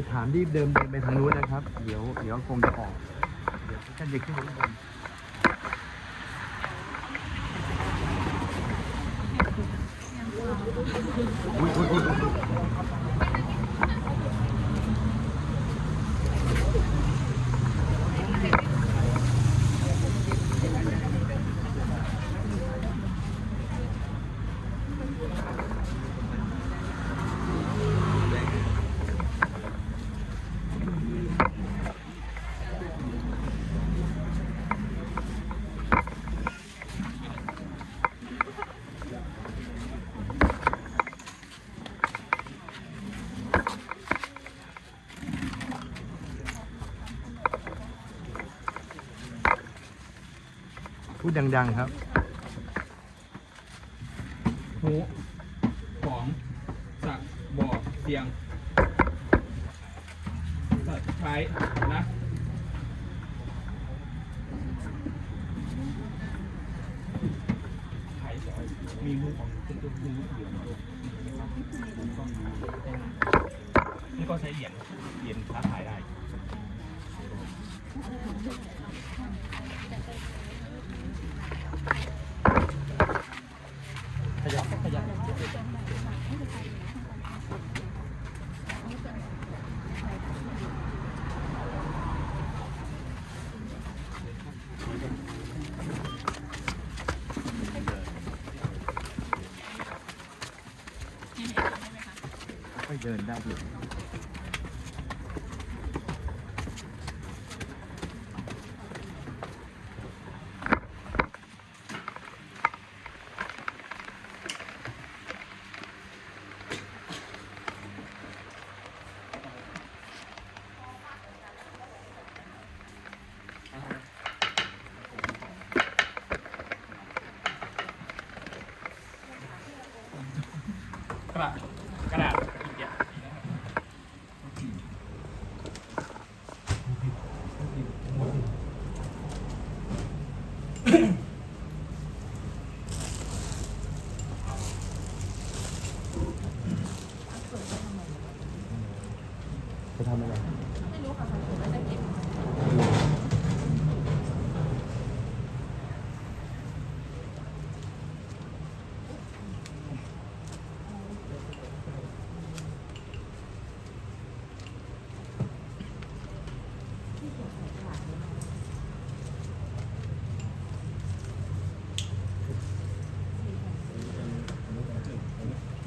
จะถามรีบเดิมเดินไปทางนู้นนะครับ เดี๋ยวเดี๋ยวคงจะออกเดี๋ยวท่านจะขึ้นข้างบนอุ้ยอุ้ย ดดังๆครับหูของสักบอกเสียงสัตว์ใช้นะใช้มีหูของเป็นตัวหูเหรียญนี่ก็ใช้เหรียญเหรียญค้าขายได้ ขยับขยับ ค่อย เดินได้ดิกระดาษกระดาษอีกอย่าง ไปทำอะไร ไม่รู้ค่ะผมไม่ได้เก็บ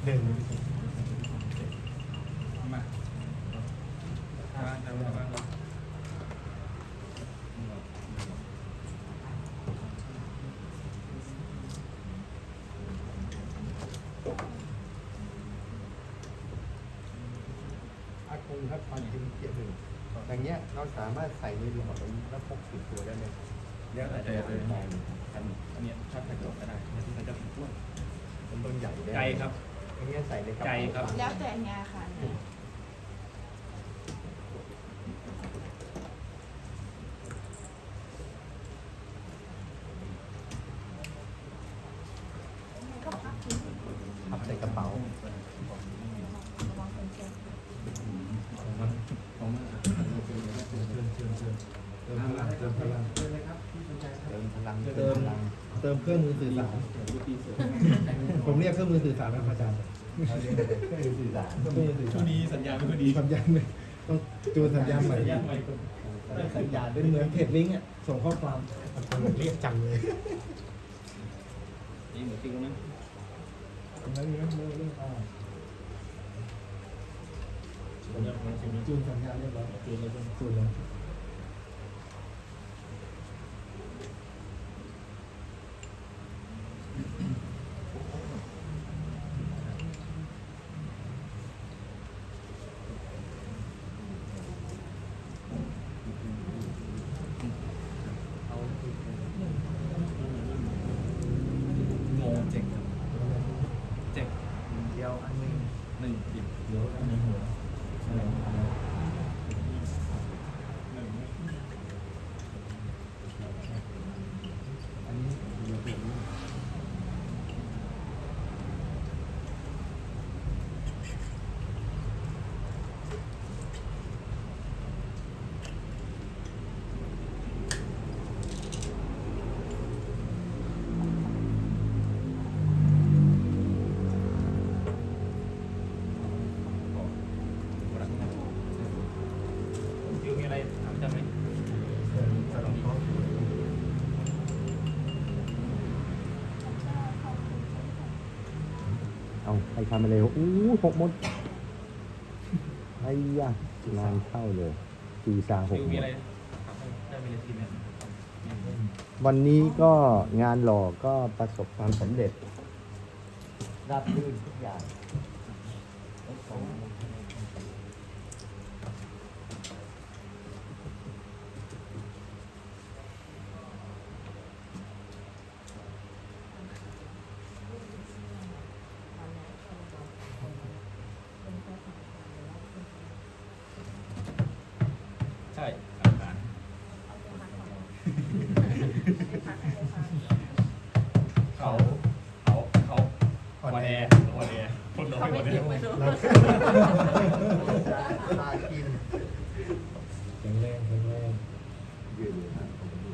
หนึ่ง มาทางทางทาง อาก งครับตอนยืนเกียร์หนึ่งอย่างเงี้ยเราสามารถใส่ในหลอดนี้แล้วพกติดตัวได้ไหมเดี๋ยวอาจจะเป็นมองอันอันเนี้ยชักกระจกก็ได้ที่เขาจะเป็นพ่วงมันต้นใหญ่ได้ใจครับอย่างเงี้ยใส่ในกระใจเป๋าครับ แล้วแต่งานค่ะ พับใส่กระเป๋า เติมพลังเติมพลัง เติมพลัง เติ เติม ม พลัง เติมเค รื่องมือสื่อสาร ผมเรียกเครื่องมือสื่อสารนะอาจารย์เขาเรียกเครื่องสื่อสารเครื่องมือสื่อสาช่วรงนี้สัญญาณไม่ค่อยดีสัญญาณเลยต้องจูนสัญญาณใหม่สัญญาณใหม่สัญญาณเป็นเหมือนเพจลิงก์อะส่งข้อความเรียกจังเลยนี่เหมือนจริงนะตรงนั้นนี่นะเรื่องอ่าสัญญาณของจริงจูนสัญญาณเรียบร้อยจริงเลยจูนเลย เอาใครทำอะไรวอู้หกหมดไอ้ยะงานเข้าเลยตีซาหกหมมีอะไรถามได้มีอะไรทีไหมวันนี้ก็งานหล่อก็ประสบความสำเร็จ รับรื่นทุกอย่าง ช่อาหารเขาเขาเขาออนแอร์ออนแอร์คนน้อยเขาไม่อนแอร์ ไว้ดู ตากิน แข็งแรงแข็งแรง ยืนเลยนะผมดู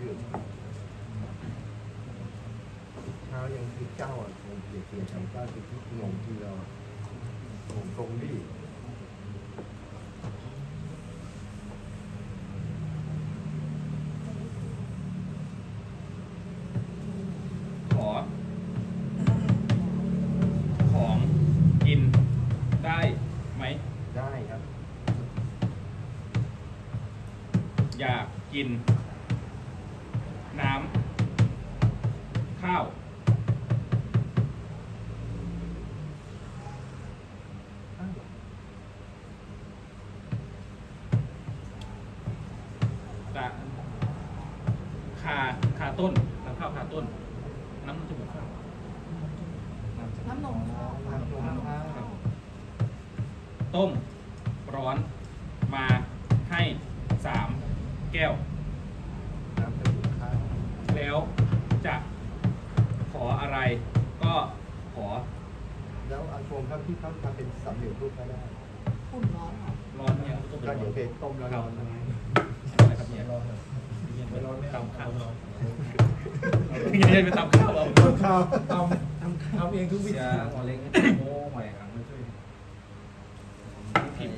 ยืนเช้ายังคือเจ้าอะคงเกียรติเกียรติของเจ้าคือที่งงที่เรางงตรงดิ ขอ ของกินได้ไหม ได้ครับ อยา กิน ก็ขอแล้วอาชมครับที่เขาทำเป็นสำเร็จรูปก็ได้อุ่นร้อนค่ะร้อนเนี่ยต้มก็เดี๋ยวไปต้มแล้วนอนนะอะไรครับเนี่ยร้อนไม่ร้อนไม่ตำข้าวร้อนยังไงไปตำข้าวเอาตำข้าวทำทำทำเองทุกวิธีหัวเล็กโม่หม่ครั้งม่ช่วยผิด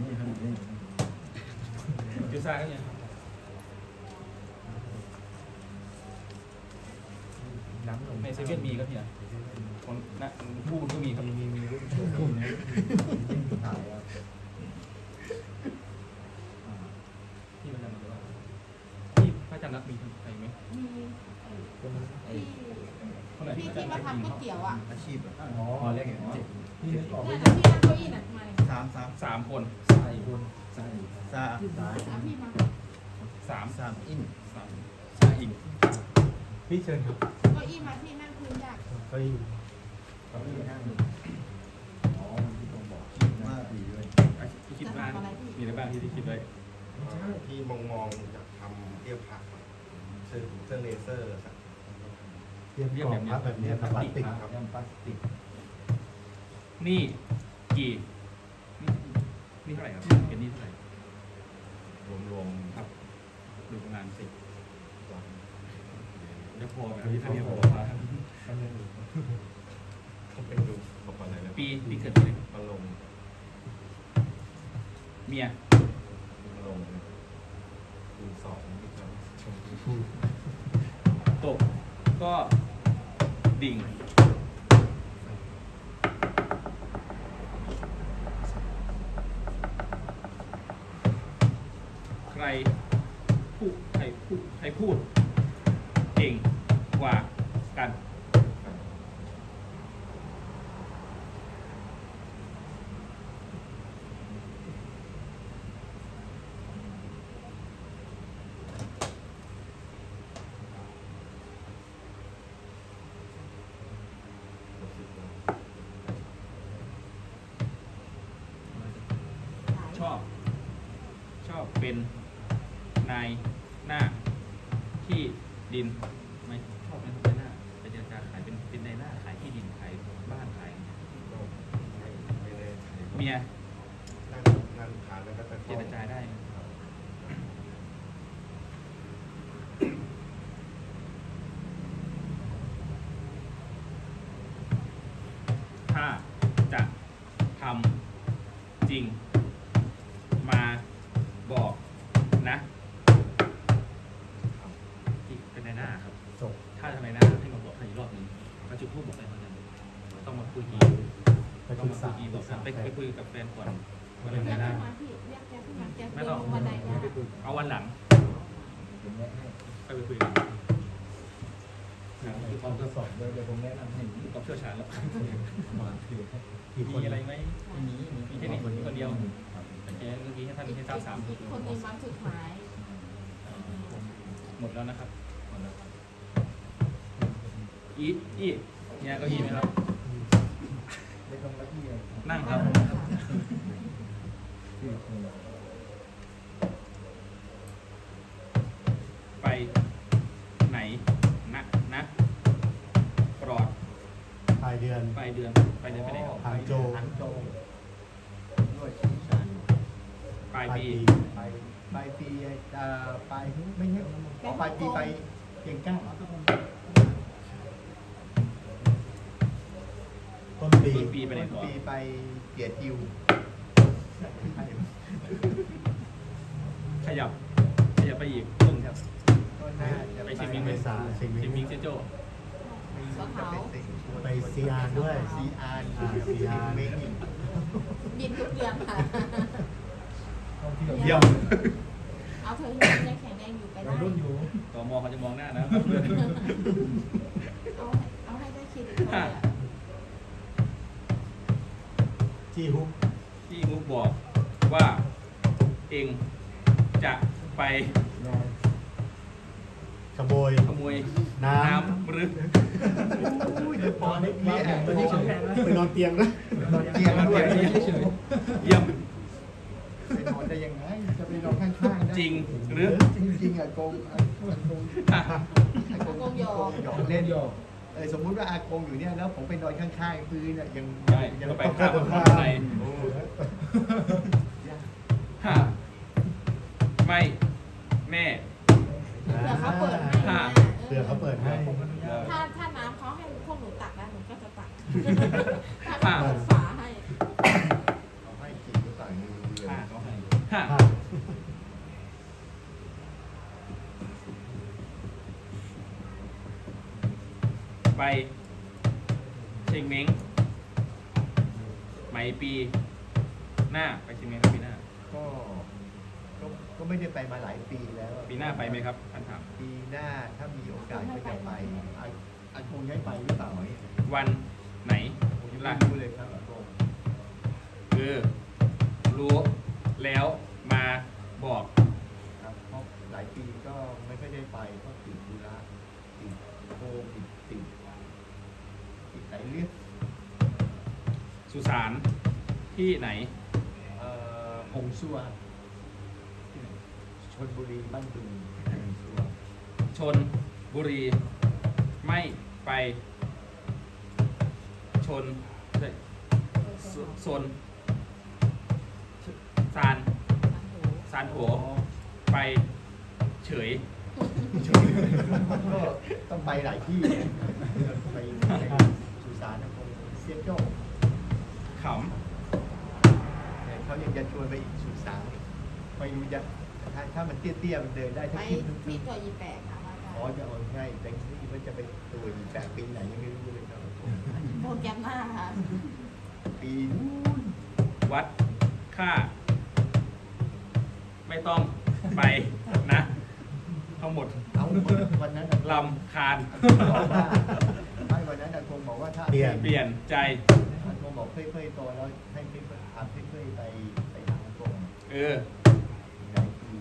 นี่ครับนี่ยูซ่าก็เนี่ย น้ำนม ในเซเว่นมีก็เนี่ยคนนะผู้ก็มีครับ มีมีมีรุ่นขายอะ ที่มันจะมาว่าที่พระอาจารย์รักมีใครไหม มีไอ้ คนไหน ที่ที่พระอาที่จารย์มารักมีทำก๋วยเตี๋ยวอะอาชีพอะอ๋อหัวเล็กเห็นเจ็บนี่นึกออกเนี่ไม่ยใช่ที่นั่งเก้าอี้น่ะมาเลยสามสามสามคนใส่คนใส่ซาเอาพี่มาสามสามอินสามซาอิงพี่เชิญครับเก้าอี้มาที่นั่งพื้นยากเก้าอี้เขาไม่นั่งอ๋อที่ตรงบอกว่าดีด้วยที่คิดว่ามีอะไรบ้างที่ที่คิดไว้ที่มองมองๆจะทำเรียบพักเชิงเชิงเลเซอร์ครับ เรียบกล่องพับแบบนี้ครับพลาสติกครับย่ำพลาสติกนี่กี่นี่นี่เท่าไหร่ครับเป็นนี่เท่าไหร่รวมครับดูประมาณสิบๆวันจะพอไหมที่ท่านนี้พอมาก็เป็นดูบอกอะไรนะปีปีเกิดปีอะไรมาลงเมียมาลงดูสองที่เขาชมตกก็ ดิ่ง ใครพูดใครพูดใครพูดเก่งกว่ากัน ชอบ ชอบ เป็นนายหน้าที่ดินไม่ชอบเป็นนายหน้าเป็นเจรจาขายเป็นเป็นนายหน้าขายที่ดินขายบ้านขาย ก็ไม่ไม่ได้ใช้ เมีย นั่งนั่งทานแล้วก็จะ เจรจาได้ ถ้าจะทำจริง มา นะที่เป็นในหน้าครับ จบ ถ้าทำไมหน้าให้มาบอกให้อีกรอบหนึงมาจุดทูบบอกให้เขาเลยต้องมาคุยกี ไป ต้อง คุย มาคุ สาย ม กีบอกกันไปไปคุยกับแฟนก่อนว่า เรี เรื่ ย อก งในห แก น้า มาพี่เรียกแกขึ้นมาแก ไม่ เดิน ต้อง ลงบันไดเนี่ย เอาวันหลัง ผมแนะให้ ไปไปคุยกันคือความ จะสอนเดี๋ยวเดี๋ยวผมแนะนำให้ คือควา มเชี่ยวชาญแล้วมาคือให้กี่คมีนอะไรไหมไม่มีมีแค่นี้คนเดียวครับโอเคเมื่อกี้ให้ท่านให้ทราบสามอีกคนหนึงมาสุดท้าย หมดแล้วนะครับหมดแล้วอีอีเนี่ยเก็อีไหมครับไม่ต้องละเอียดนั่งครับ ปลายเดือนไปเดือนไปเดือนไปไหนครับหางโจว หางโจวด้วยสีสันปลายปีไปปลายปีเอ่อปลายไม่ใช่อ๋อปลายปีไปเพียงเก้าต้นปี ต้นปีไปไหนต้นต่อปีไปเกียรติจิวขยับขยับไปอีกต้นครับก็น่าจะไปเชียงมิงไหเมษาเชียงเชียงมิมิ งงเซโจไปซีอาร์ด้วย ซีอาร์อ่าซีอาร์เมงอีกบินทุกเดือนค่ะ เยี่ยม เอาเธอยังยังแข็งแรงอยู่ไปได้รุ่นอยู่ต่อมอเขาจะมองหน้านะ เอาให้เอาให้ได้คิดอีกคนเลยอะจี้ฮุกที่มุกบอกว่าเองจะไปนอนขโมยขโมยน้น้ำหรืออุ้ยเดี๋ยวพอนี่นี่แอบำไปที่เฉยไปนอนเตียงนะนอนเตียงด้วยเยี่ยมไปนอนได้ยังไง จะไปนอนข้างๆได้จริงหรือจริงๆอะโกงอะอากงอะอากงหยอกเล่นเออสมมุติว่าอากงอยู่เนี่ยแล้วผมไปนอนข้างๆพื้นอะยังใช่ยังก็ไปต้องข้าวเข้าข้าข้างในโอ้ยห้าไม่แน่เผื่อเขาเปิดให้ อ่า นะ เผื่อเขาเปิดให้ ถ้าถ้าน้ำเขาให้พวกหนูตักนะหนูก็ จะตักถ้าเขาเปิดฝาให้เอาให้กินก็ต่างมือเรือห้าเขาให้ห้าอะ ไปเชียงเม้งไหมปี หน้าไปเชียงเม้งครับปีหน้า ก็ก็ก็ไม่ได้ไปมาหลายปีแล้วปีหน้าไปไหมครับท่านถาม ปีหน้าถ้ามีโอกาสก็จะไปอาอากงย้ายไปหรือเปล่าเนี่ยวัน ไหนผมยังล่ะไม่รู้เลยครับอากงเออรู้แล้วมาบอกครับเพราะหลายปีก็ไม่ค่อยได้ไปเพราะติดธุระติดโควิดติดติดไหนเรียกสุสานที่ไหนเอ่อหงซัวที่ไหนชนบุรีบ้านดุงหงซัวชนบุรีไม่ไป ชนเฮ้ยสซนซานซานโถไปเฉย ก็ต้องไปหลายที่เนี่ยไปไปสุสานนะคงเซียนโจ้ขเนี่ยเขายังจะชวนไปอีกสุสานไม่รู้จะถ้าถ้ามันเตี้ยๆมันเดินได้ไปถ้าขึ้นที่ตัวยีแปดค่ะมาอ๋อจะเอาใช่แต่ที่มันจะไปตัวอีกแบบปีไหนยังไม่รู้เลยครับ โปรแกรมหน้าค่ะปีนู้นำวัดค่า ไม่ต้องไปนะ ทั้งหมดเอาวันนั้นน่ะลำคาญบอกว่าไม่วันนั้นอากงบอกว่าถ้าเปลี่ยนใจ อากงบอกเพื่อยๆโตแล้วให้เพื่อยๆพาเพื่อยๆไปไปหาอากงเออ หลายปี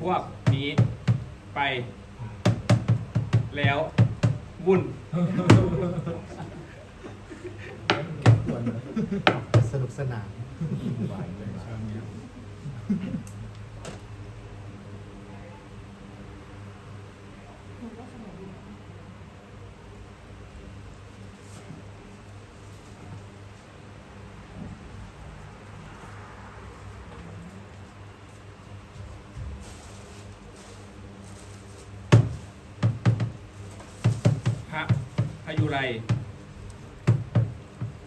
พวกนี้ไป แล้ว วุ่นสนุกสนาน หวานเลยครับ หนูก็สนุกดีนะ พระพยุ ไร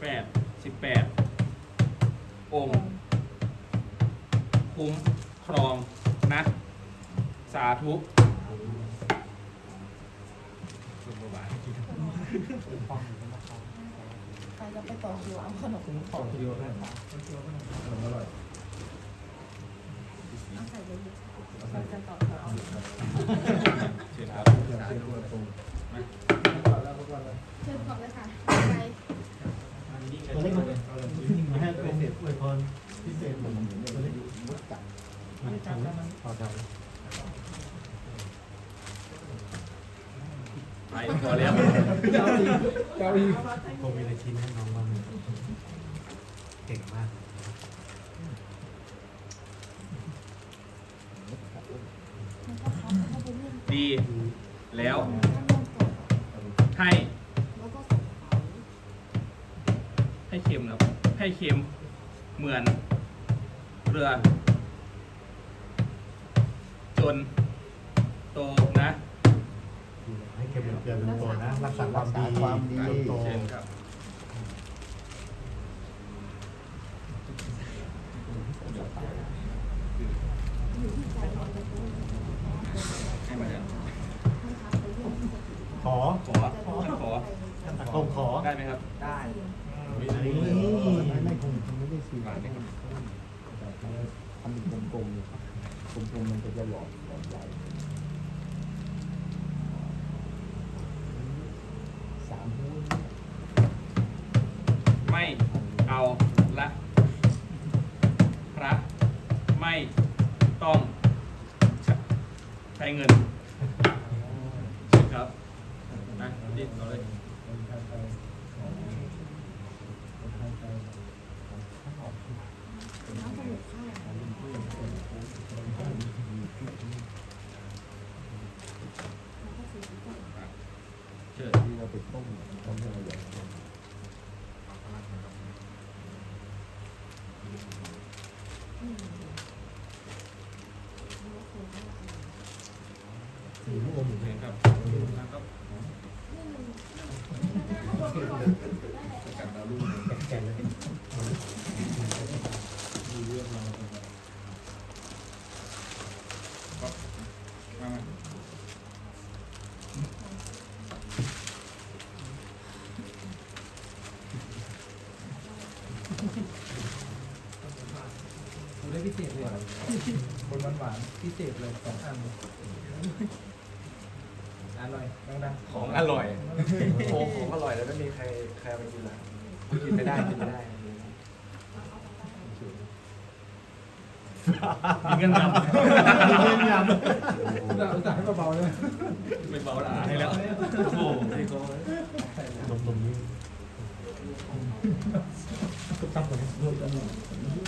แปดสิบแปดองค์คุ้มครองนะ สาธุลงบาทใครจะไปต่อคิวเอาขนมของคิวให้ขนมอร่อยเอาใส่เยอะๆเราจะต่อคิวเอาเชิญครับสายตั วตรงมาเชิญก่อนเลยค่ะไปตัวเล็กเลยเอาเลยมาให้เป็นอวยพรพิเศษเหมือนเหมือนเลยมดกัดมาทำแล้วมันพอทำไปพอแล้วเจ้าอีกเจ้าอีกผมมีอะไรชิ้นให้น้องบ้างไหมเก่งมากมันก็เขาเขาไปเรื่องดีแล้ว เหมือน เรือ จน โตนะ ให้เก็บเงินเดือนเป็นตัวนะ รักษาความดีความดีเติบโตเชิญครับ ให้มาแล้วขอขอท่านขอคงขอได้ไหมครับ ผมได้พิเศษเลยคนหวานๆพิเศษเลยสองอันอร่อยดังของอร่อย โอ้ของอร่อยแล้วไม่มีใครใครเอาไปกินละกินไม่ได้กินไม่ได้มีเงินนำๆเล่นยำเราสั่งให้เบาๆเลยไม่เบาละให้แล้ว โอ้โหพี่โก้ นมนมนี่ ตุ๊กตับผมด้วยกัน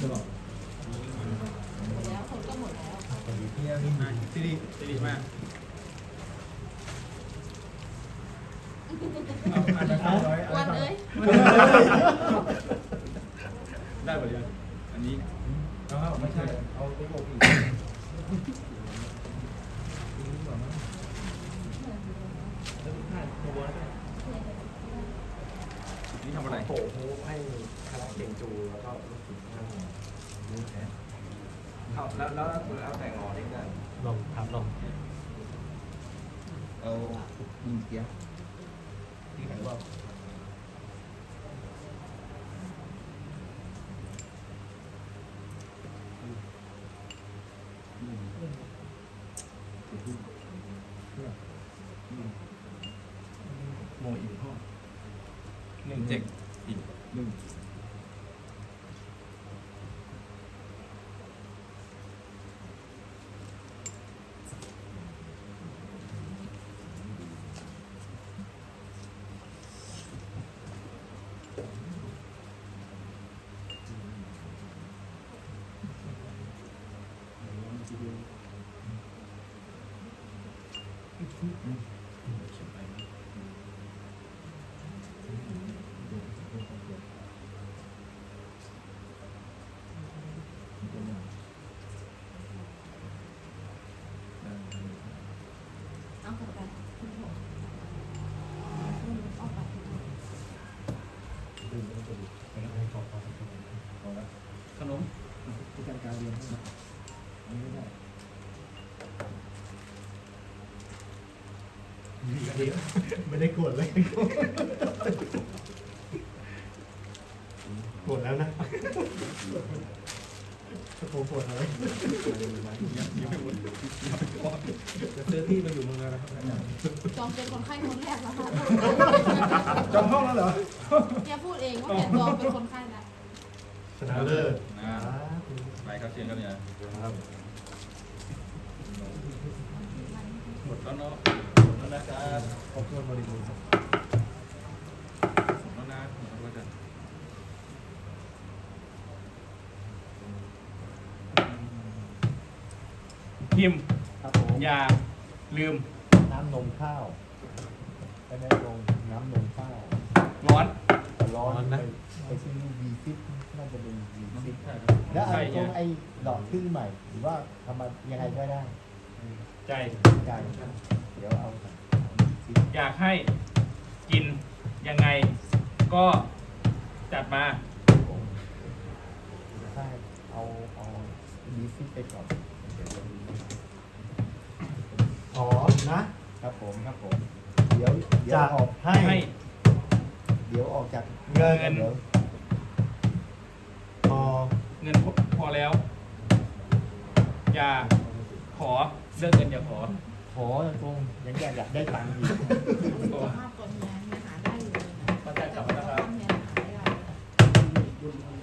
ตลอด หมดแล้วคนก็หมดแล้ว เนี่ยมี มาสิริสิริมาเอาอันนะครัเอาบร้อยวันเอ้ย ได้หมดยังอันนี้ เอาไม่ใช่ เอาไปอบอีก นี่ทำอะไร โอ้โหให้คณะเก่งจูแล้วก็ลูกศิษย์นั่งนี่แทนเอาแล้วแล้วแล้วแต่งงอเองได้ ลองครับลอง เอายิงเกียร์ที่ไหนว่า โมอีกห้อหนึ่งเจ็ดอีกหนึ่ง ไม่ได้กดเลยกดแล้วนะผมกดอะไรจะซื้อที่มาอยู่เมืองแล้วนะครับจองเป็นคนไข้คนแรกแล้วค่ะจองห้องแล้วเหรอเนี่ยพูดเองว่าแกจองเป็นคนไข้แล้วชนะเลิศนะไปครับเชียงครับเนี่ยหมดแล้วเนาะหมดแล้ว นะครับขอบคุณบริบูรณ์ครับหมดแล้วนะหมดแล้วจ้ะพิมพ์ครับผมอย่าลืมน้ำนมข้าวไปในโรงน้ำนมข้าวร้อน แต่ร้อนไปไปซื้อวีฟิตน่าจะเป็นวีฟิตใช่แล้วไอ้ตรเนี่งยไอ้ดอกขึ้นใหม่หรือว่าทำมายังไงก็ได้ ใจ ใจ เดี๋ยวเอาอยากให้กินยังไงก็จัดมาถ้าเอาเอาวีฟิตไปก่อนเดี๋ยวจะมีขอนะ ครับผมครับผม เดี๋ยวเดี๋ยวจะ ออกให้ ให้ เดี๋ยวออกจากเงินเดี๋ยวพอเงินพอแล้ว อย่าขอเรื่องเงินอย่าขอ ขอตรงๆยังอยากอยากได้ตังค์อีกสุขภาพคนเนี้ยเนี่ยหาได้อยู่เลยนะเข้าใจครับแต่ว่าเนี่ยหาไม่ได้กลับสู่ฟ้า